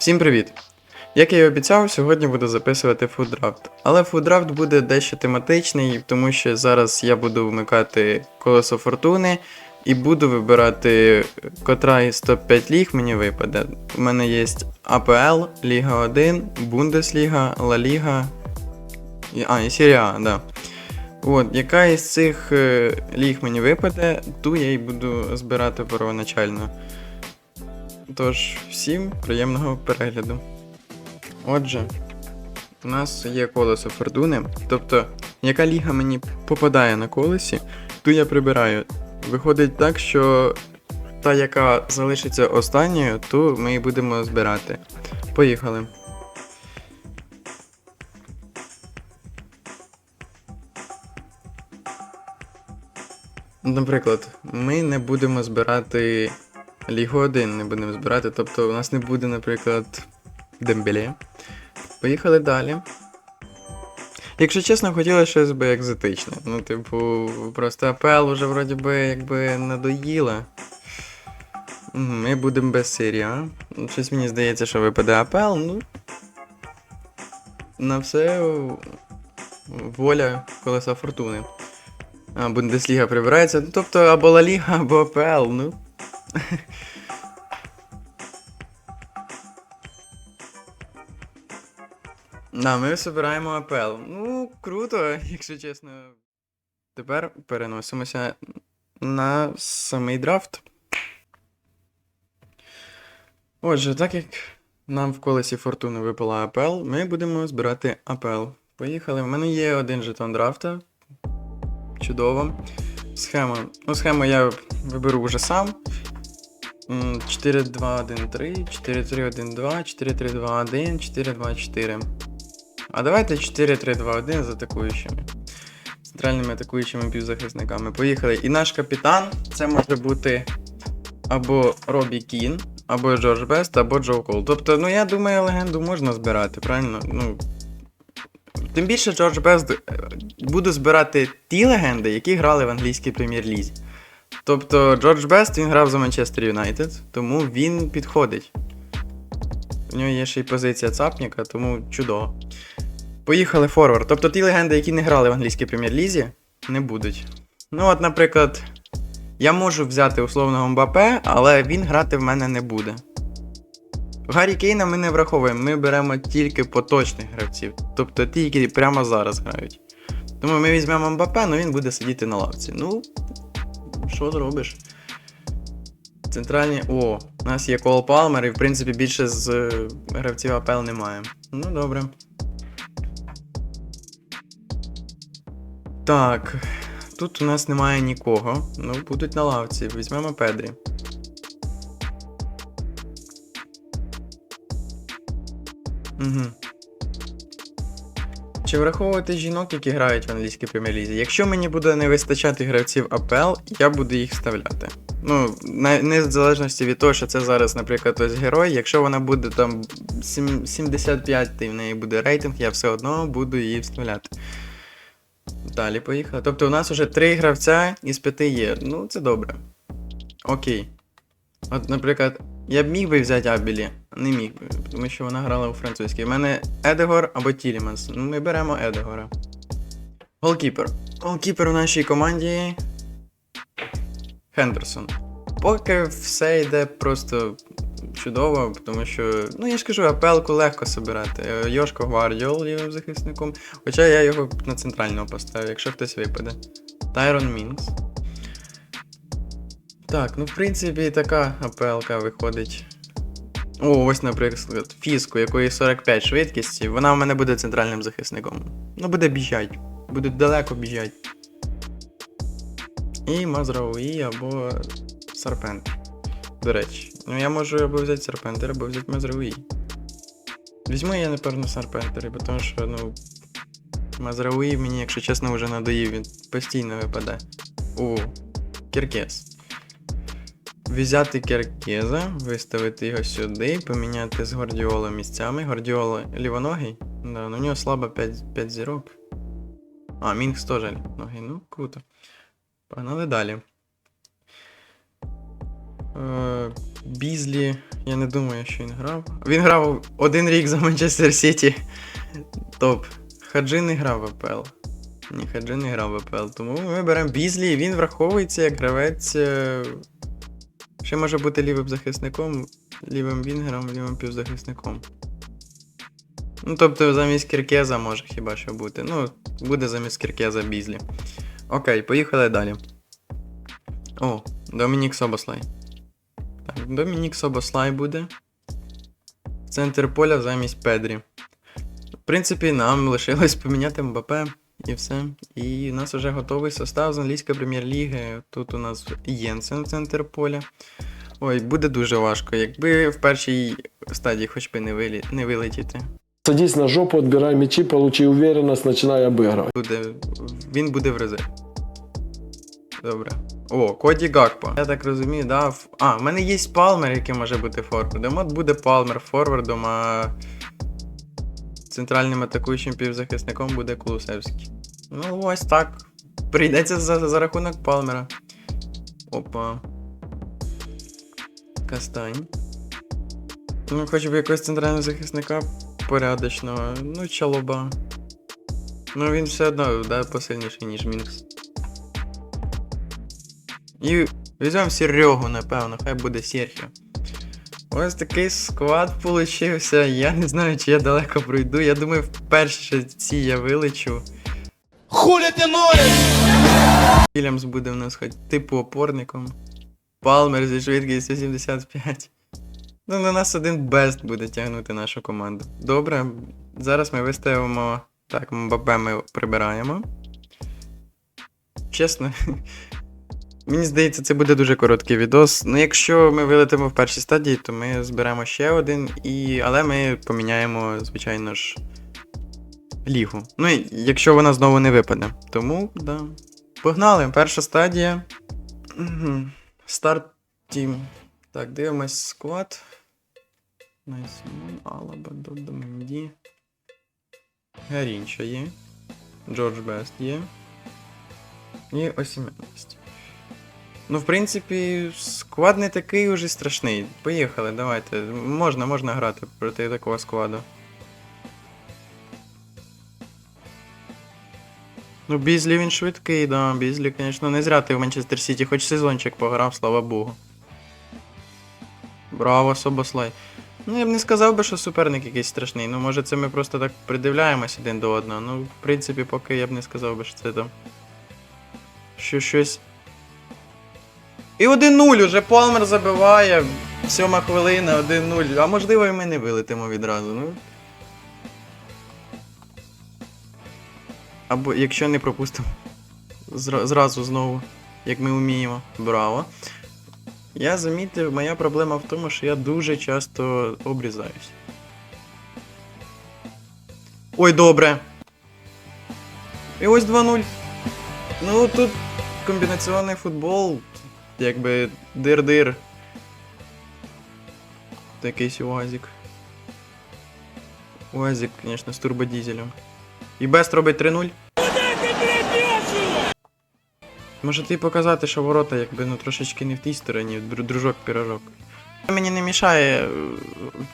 Всім привіт! Як я і обіцяв, сьогодні буду записувати фуддрафт. Але фуддрафт буде дещо тематичний, тому що зараз я буду вмикати колесо фортуни і буду вибирати, котра із топ-5 ліг мені випаде. У мене є АПЛ, Ліга 1, Бундесліга, Ла Ліга. А, і Серія А, да. От, яка із цих е, ліг мені випаде, ту я і буду збирати первоначально. Тож, всім приємного перегляду. Отже, у нас є колесо фортуни. Тобто, яка ліга мені попадає на колесі, ту я прибираю. Виходить так, що та, яка залишиться останньою, ту ми і будемо збирати. Поїхали. Наприклад, ми не будемо збирати Лігу 1 не будемо збирати, тобто у нас не буде, наприклад, Дембеле. Поїхали далі. Якщо чесно, хотілося щось би екзотичне. Ну, типу, просто АПЛ вже вроді би якби надоїла. Ми будемо без? Ну, Щось мені здається, що випаде АПЛ, ну. На все воля колеса фортуни. А, Бундесліга прибирається. Ну, тобто або Ла Ліга, або АПЛ, ну. Да, ми збираємо АПЛ. Ну, круто, якщо чесно. Тепер переносимося на самий драфт. Отже, так як нам в колесі фортуни випала АПЛ, ми будемо збирати АПЛ. Поїхали. У мене є один жетон драфта. Чудово. Схема. Ну, схему я виберу вже сам. М, 4-2-1-3, 4-3-1-2, 4-3-2-1, 4-2-4. А давайте 4-3-2-1 з атакуючими. Центральними атакуючими півзахисниками. Поїхали. І наш капітан це може бути або Робі Кін, або Джордж Бест, або Джо Кол. Тобто, ну я думаю, легенду можна збирати, правильно? Ну. Тим більше Джордж Бест е, буду збирати ті легенди, які грали в англійській прем'єр-лізі. Тобто Джордж Бест він грав за Манчестер Юнайтед, тому він підходить. У нього є ще й позиція цапніка, тому чудово. Поїхали форвард. Тобто ті легенди, які не грали в англійській прем'єр-лізі, не будуть. Ну, от, наприклад, я можу взяти условного Мбапе, але він грати в мене не буде. Гаррі Кейна ми не враховуємо, ми беремо тільки поточних гравців, тобто ті, які прямо зараз грають. Тому ми візьмемо Мбапе, але він буде сидіти на лавці. Ну, що зробиш? Центральні. О, у нас є Кол Палмер, і в принципі більше з е, гравців АПЛ немає. Ну, добре. Так. Тут у нас немає нікого. Ну, будуть на лавці. Візьмемо Педрі. Угу. Чи враховувати жінок, які грають в англійській прем'єр-лізі? Якщо мені буде не вистачати гравців АПЛ, я буду їх вставляти. Ну, не в залежності від того, що це зараз, наприклад, ось герой. Якщо вона буде там сім- 75, і в неї буде рейтинг, я все одно буду її вставляти. Далі поїхали. Тобто у нас вже три гравця із п'яти є. Ну, це добре. Окей. От, наприклад, я б міг би взяти Абілі, не міг би, тому що вона грала у французькій. У мене Едегор або Тіліманс. Ну, ми беремо Едегора. Голкіпер. Голкіпер у нашій команді. Хендерсон. Поки все йде просто чудово, тому що, ну я ж кажу, АПЛ-ку легко собирати. Йошко Гвардіол є захисником, хоча я його на центрального поставив, якщо хтось випаде. Тайрон Мінкс. Так, ну в принципі така АПЛ-ка виходить. О, ось, наприклад, Фіску, якої 45 швидкісті, вона в мене буде центральним захисником. Ну, буде біжать. Буде далеко біжать. І Мазрауї або Сарпент. До речі. Ну я можу або взяти Сарпентер, або взяти Мазрауї. Візьму я, напевно, Сарпентери, тому що, ну. Мазрауї мені, якщо чесно, вже надоїв, він постійно випаде. О, Кіркес. Взяти Кіркеза, виставити його сюди, поміняти з Гордіола місцями. Гордіола лівоногий. Да, ну у нього слабо 5, 5 зірок. А, Мінкс теж лівоногий, ну круто. Погнали далі. Е, Бізлі, я не думаю, що він грав. Він грав один рік за Манчестер Сіті. Топ. Хаджи не грав в АПЛ. Ні, Хаджи не грав в АПЛ. Тому ми беремо Бізлі, і він враховується як гравець. Ще може бути лівим захисником, лівим вінгером, лівим півзахисником. Ну, тобто замість Кіркеза може хіба що бути. Ну, буде замість Кіркеза Бізлі. Окей, поїхали далі. О, Домінік Собослай. Так, Домінік Собослай буде. Центр поля замість Педрі. В принципі, нам лишилось поміняти МБП і все. І у нас вже готовий состав з англійської прем'єр-ліги. Тут у нас Єнсен центр поля. Ой, буде дуже важко. Якби в першій стадії хоч би не, вилі... не вилетіти. Садись на жопу, отбирай мячи, получи уверенность, начинай обыгрывать. Буде... Він буде в резерві. Добре. О, Коді Гакпо. Я так розумію, да. в- А, в мене є Палмер, який може бути форвардом. От буде Палмер форвардом, а центральним атакуючим півзахисником буде Кулусевський. Ну, ось так. Прийдеться за, за рахунок Палмера. Опа. Кастань. Ну, хоч би якогось центрального захисника порядочного. Ну, чалоба. Ну він все одно да, посильніший, ніж Мінкс. І візьмемо Серегу, напевно, хай буде Серхіо. Ось такий склад получився. Я не знаю, чи я далеко пройду. Я думаю, в першій ці я вилечу. Хули ты ноешь? Вільямс буде в нас хоч типу опорником. Палмер зі швидкістю 75. Ну, на нас один бест буде тягнути нашу команду. Добре, зараз ми виставимо. Так, Мбапе ми прибираємо. Чесно. Мені здається, це буде дуже короткий відос. Ну, якщо ми вилетимо в першій стадії, то ми зберемо ще один, і... але ми поміняємо, звичайно ж, лігу. Ну, якщо вона знову не випаде. Тому, да. Погнали, перша стадія. Старт тім. Так, дивимось склад. Найсмон, Алаба, Додо. Гарінча є. Джордж Бест є. І Осіменність. Ну, в принципі, склад не такий уже страшний. Поїхали, давайте. Можна, можна грати проти такого складу. Ну, Бізлі він швидкий, да. Бізлі, звісно, не зря ти в Манчестер Сіті, хоч сезончик пограв, слава Богу. Браво, Собослай. Ну, я б не сказав би, що суперник якийсь страшний. Ну, може, це ми просто так придивляємось один до одного. Ну, в принципі, поки я б не сказав би, що це там. Що щось. І 1-0 уже Палмер забиває. Сьома хвилина, 1-0. А можливо, і ми не вилетимо відразу. Ну. Або якщо не пропустимо. Зра- зразу знову, як ми вміємо. Браво. Я замітив, моя проблема в тому, що я дуже часто обрізаюсь. Ой, добре. І ось 2-0. Ну тут комбінаційний футбол, якби дир-дир. Якийсь УАЗик. УАЗик, звісно, з турбодізелем. І Бест робить 3-0. Може ти показати, що ворота якби ну трошечки не в тій стороні, дружок-пірожок. Мені не мішає е,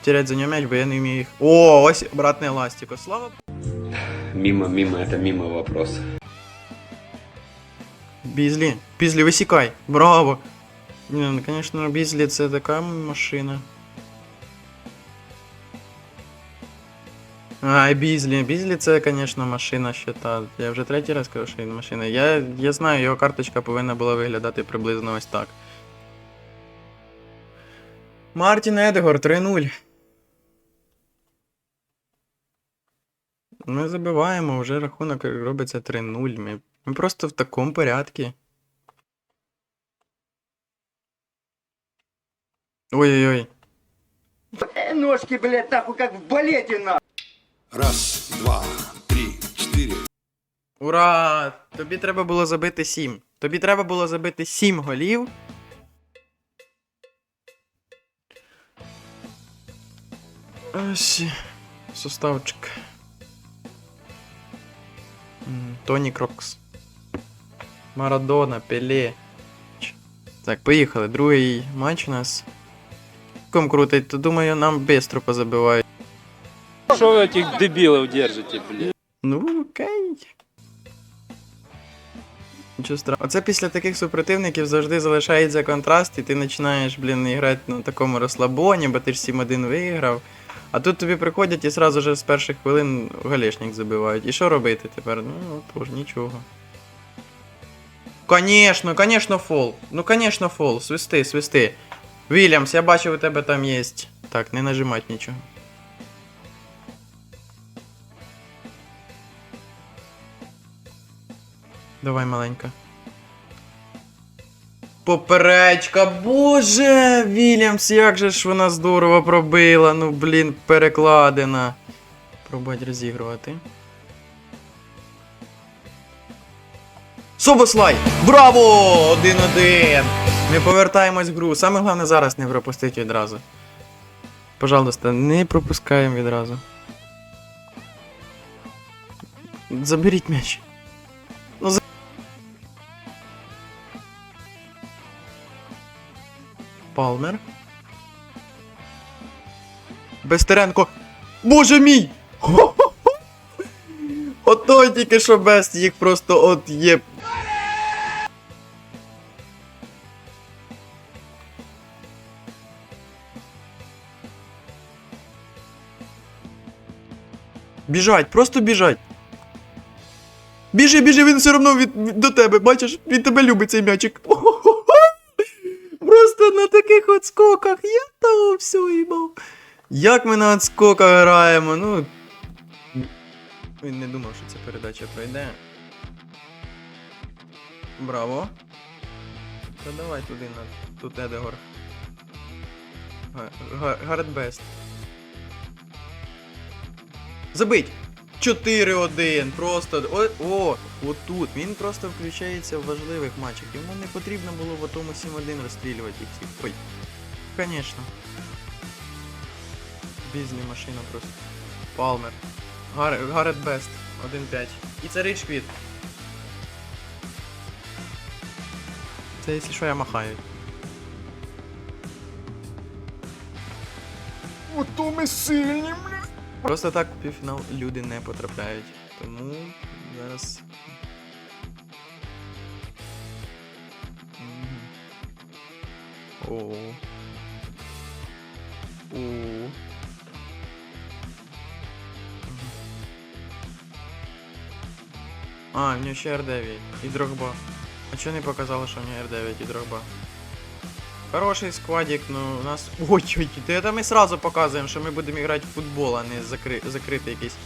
терять за нього м'яч, бо я не вмію їх. О, ось обратне еластико. Слава Мимо, мимо, это мимо вопрос. Бізлі. Бізлі, висікай. Браво. Ні, ну, звісно, Бізлі це така машина. Ай, Бізлі. Бізлі це, звісно, машина ще та. Я вже третій раз кажу, що він машина. Я, я знаю, його карточка повинна була виглядати приблизно ось так. Мартін Едегор 3-0. Ми забиваємо, вже рахунок робиться 3-0. Ми, ми просто в такому порядку. Ой-ой-ой. Ножки, блядь, нахуй, как в балете, нахуй. Раз, два, три, четыре. Ура! Тобі треба було забити 7. Тобі треба було забити 7 голів. Ось. Составчик. М, Тоні Крокс. Марадона, Пеле. Так, поїхали. Другий матч у нас. Ком крутить, то думаю, нам бистро позабивають. Что вы этих дебилов держите, блин? Ну, окей. Нічого страшного. Оце після таких супротивників завжди залишається контраст, і ти починаєш, блін, грати на такому розслабоні, бо ти ж 7-1 виграв. А тут тобі приходять і сразу же з перших хвилин галішник забивають. І що робити тепер? Ну, тож нічого. Конечно, конечно, фол. Ну, конечно, фол. Свисти, свисти. Вільямс, я бачив, у тебе там є. Так, не нажимать нічого. Давай, маленька. Поперечка, боже! Вільямс, як же ж вона здорово пробила. Ну, блін, перекладена. Пробувати розігрувати. Собослай! Браво! 1-1! Ми повертаємось в гру. Саме головне зараз не пропустити відразу. Пожалуйста, не пропускаємо відразу. Заберіть м'яч. Палмер. Бестеренко. Боже мій! Хо-хо-хо! Ото тільки що Бест їх просто от є. Біжать, просто біжать. Біжи, біжи, він все одно від, від- до тебе, бачиш, він тебе любить цей м'ячик. Просто на таких от скоках я того все їбав. Як ми на отскоках граємо, ну. Він не думав, що ця передача пройде. Браво. Та давай туди на. Тут Едегор. Гард бест. Забить! 4-1. Просто. О, о, отут. Він просто включається в важливих матчах. Йому не потрібно було в тому 7-1 розстрілювати всіх. Ой. Конечно. Бізлі машина просто. Палмер. Гар... Гарет Бест. 1-5. І це Рич Квіт. Це якщо що я махаю. Ото ми сильні, бля. Просто так в півфінал люди не потрапляють. Тому зараз. О. О. А, в нього ще R9 і Дрогба. А чого не показало, що в нього R9 і Дрогба? Хороший складик, ну у нас. Ой, ой, ой, это ми сразу показуємо, що ми будемо грати в футбол, а не закри... закритий якийсь.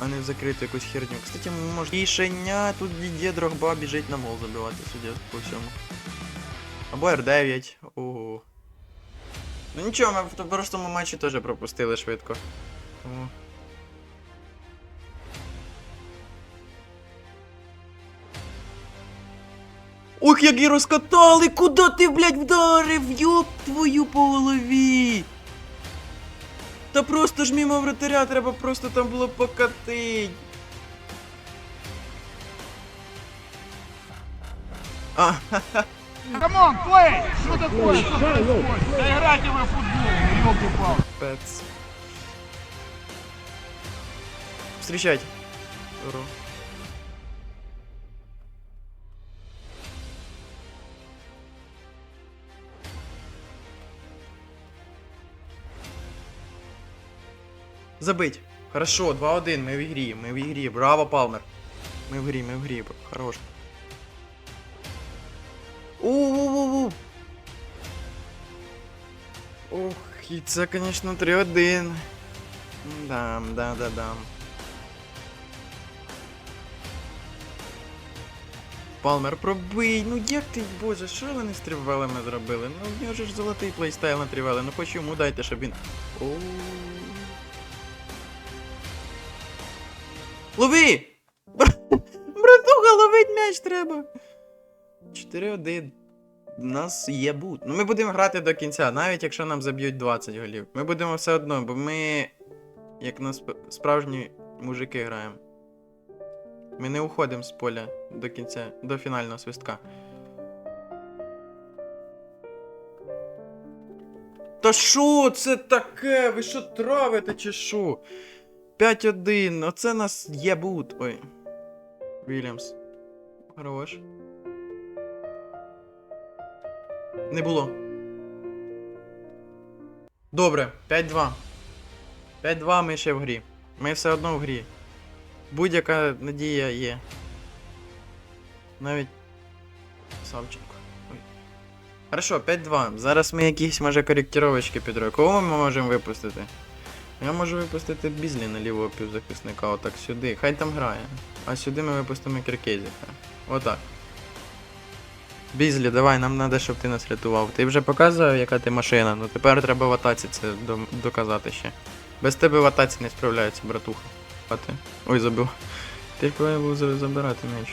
А не в закриту якусь херню. Кстати, може. Рішення тут діде Дрогба біжить на мол забивати, судя по всьому. Або R9. Ого. Ну нічого, ми в простому матчі теж пропустили швидко. Тому. Як і розкатали! Куди ти, блядь, вдарив? Йоп твою по голові! Та просто ж мимо вратаря треба просто там було покатить. А, ха-ха. Камон, плей! Что такое? Что происходит? Да играйте вы в футбол, ёлки-палки. Пец. Встречайте. Здорово. Забить. Хорошо, 2-1, ми в ігрі, ми в ігрі. Браво, Палмер. Ми в грі, ми в грі. Хорош. У-у-у-у. Ох, і це, звісно, 3-1. Дам, да, да, дам. Палмер, пробий, ну як ти, боже, що вони з тривелами зробили? Ну в нього ж золотий плейстайл на тривели, ну хоч йому дайте, щоб він. О. Лови! Бра- Братуха, ловить м'яч треба. 4-1. У нас є бут. Ну ми будемо грати до кінця, навіть якщо нам заб'ють 20 голів. Ми будемо все одно, бо ми як на сп- справжні мужики граємо. Ми не уходимо з поля до кінця, до фінального свистка. Та що це таке? Ви що травите чи що? 5-1, оце нас єбут. Ой. Вільямс. Хорош. Не було. Добре, 5-2. 5-2 ми ще в грі. Ми все одно в грі. Будь-яка надія є. Навіть. Савченко. Ой. Хорошо, 5-2. Зараз ми якісь, може, коректировочки підробимо. Кого ми можемо випустити? Я можу випустити Бізлі на лівого півзахисника, отак сюди. Хай там грає. А сюди ми випустимо Кіркезіха. Отак. Бізлі, давай, нам треба, щоб ти нас рятував. Ти вже показував, яка ти машина, ну тепер треба в атаці це доказати ще. Без тебе в атаці не справляється, братуха. Ой, забив. Ти повинен був забирати м'яч.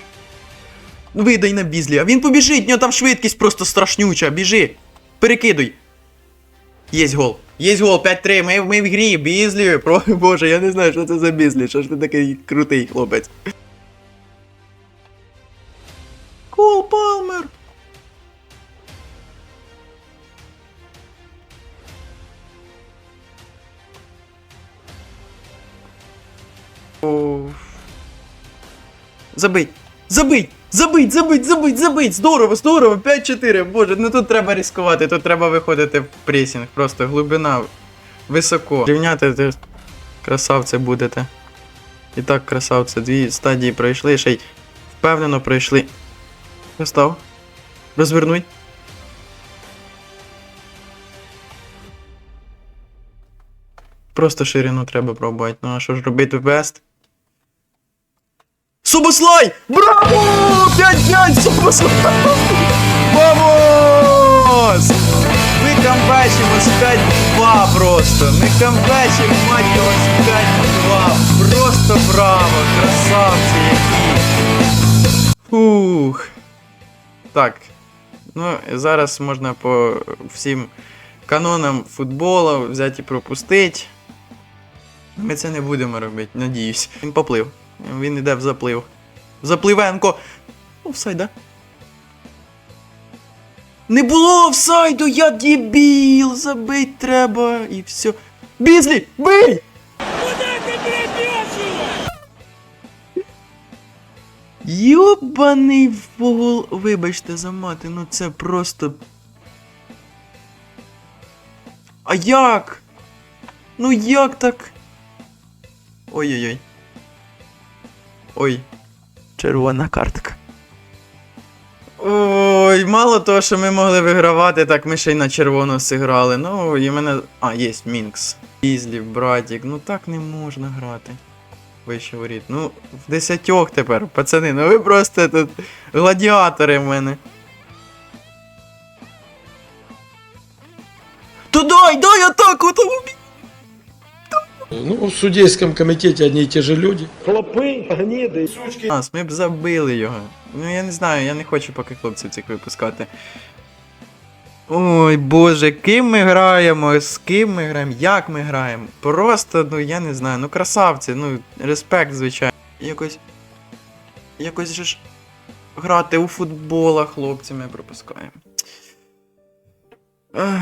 Ну видай на Бізлі, а він побіжить, в нього там швидкість просто страшнюча, біжи. Перекидуй. Єсть гол. Єсть гол, 5-3, ми, ми в грі, Бізлі. Про боже, я не знаю, що це за Бізлі, що ж ти такий крутий хлопець. Кол Палмер. Забить! Забить! Забить, забить, забить, забить! Здорово, здорово! 5-4. Боже, ну тут треба ризикувати, тут треба виходити в пресінг. Просто глибина високо. Рівняти ти красавці будете. І так, красавці, дві стадії пройшли, ще й впевнено пройшли. Постав. Розвернуй. Просто ширину треба пробувати. Ну а що ж робити бест? Субослай! Браво! 5-5! Субослай! Вамос! Ми камбечимо з 5-2 просто. Ми камбечимо, мать його, з 5-2. Просто браво! Красавці які! Фух. Так. Ну, зараз можна по всім канонам футболу взяти і пропустити. Ми це не будемо робити, надіюсь. Він поплив. Він іде в заплив. Запливенко! Офсайд, да? Не було офсайду, я дебіл! Забить треба і все. Бізлі! Бий! Йобаний вогол. Вибачте за мати, ну це просто. А як? Ну як так? Ой-ой-ой. Ой. Червона картка. Ой, мало того, що ми могли вигравати, так ми ще й на червоно зіграли. Ну, і мене. А, є Мінкс. Ізлі, братік, ну так не можна грати. Вище воріт. Ну, в десятьох тепер, пацани, ну ви просто тут гладіатори в мене. То дай, дай атаку, там убій! Ну, в судейском комитете одни и те же люди. Хлопы, гниды. Нас, ми б забили його. Ну я не знаю, я не хочу поки хлопців цих випускати. Ой боже, ким ми граємо, з ким ми граємо, як ми граємо. Просто, ну я не знаю, ну красавці, ну, респект, звичайно. Якось. Якось же ж грати у футбола хлопці ми пропускаємо. Ах.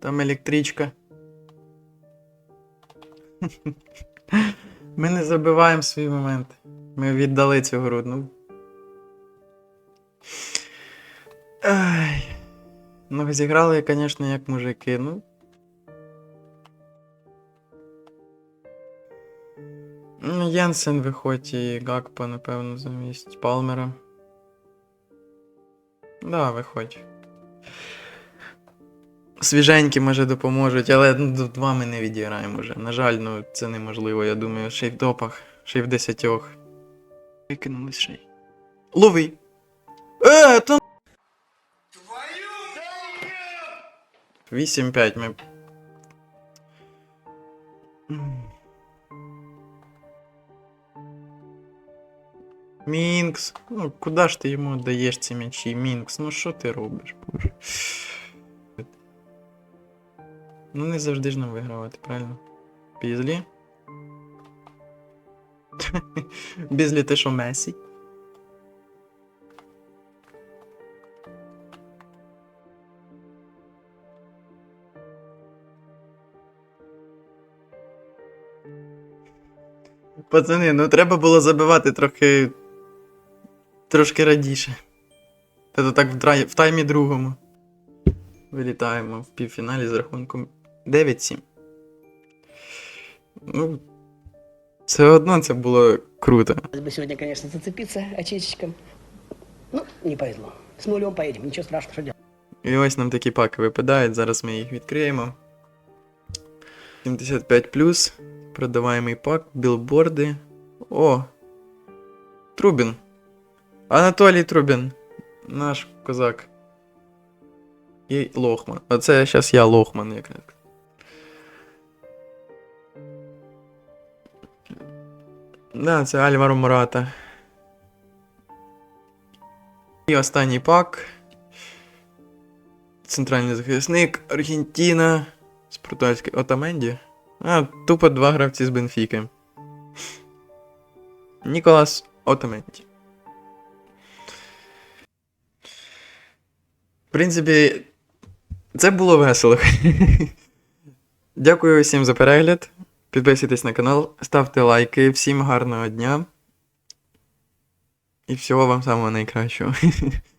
Там електричка. Ми не забиваємо свій момент. Ми віддали цю гру, ну. Ай. Ну, зіграли, звісно, як мужики, ну. Ну, Єнсен виходь і Гакпо, напевно, замість Палмера. Да, виходь. Свіженькі, може, допоможуть, але ну, два ми не відіграємо вже. На жаль, ну це неможливо, я думаю, ще й в допах, ще й в десятьох. Викинули ще й. Лови! Е, там. 8-5 ми. Мінкс. Ну, куди ж ти йому даєш ці м'ячі? Мінкс, ну що ти робиш, боже? Ну не завжди ж нам вигравати, правильно? Пізлі. Безлі те, що Месі. Пацани, ну треба було забивати трохи. Трошки радіше. Та то так в, драй... в таймі другому. Вилітаємо в півфіналі з рахунком 9-7. Ну. Все одно це було круто. Бы сегодня, конечно, зацепиться очечком. Ну, не повезло. С нулем поедем, ничего страшного, что делать. І ось нам такі паки випадають, зараз ми їх відкриємо. 75 продаваємий пак, білборди. О! Трубін. Анатолій Трубін. Наш козак. І Лохман. Оце зараз я Лохман якраз. Да, це Альваро Мората. І останній пак. Центральний захисник Аргентина. З португальської Отаменді. А, тупо два гравці з Бенфіки. Ніколас Отаменді. В принципі, це було весело. Дякую всім за перегляд. Підписуйтесь на канал, ставте лайки. Всім гарного дня. І всього вам самого найкращого.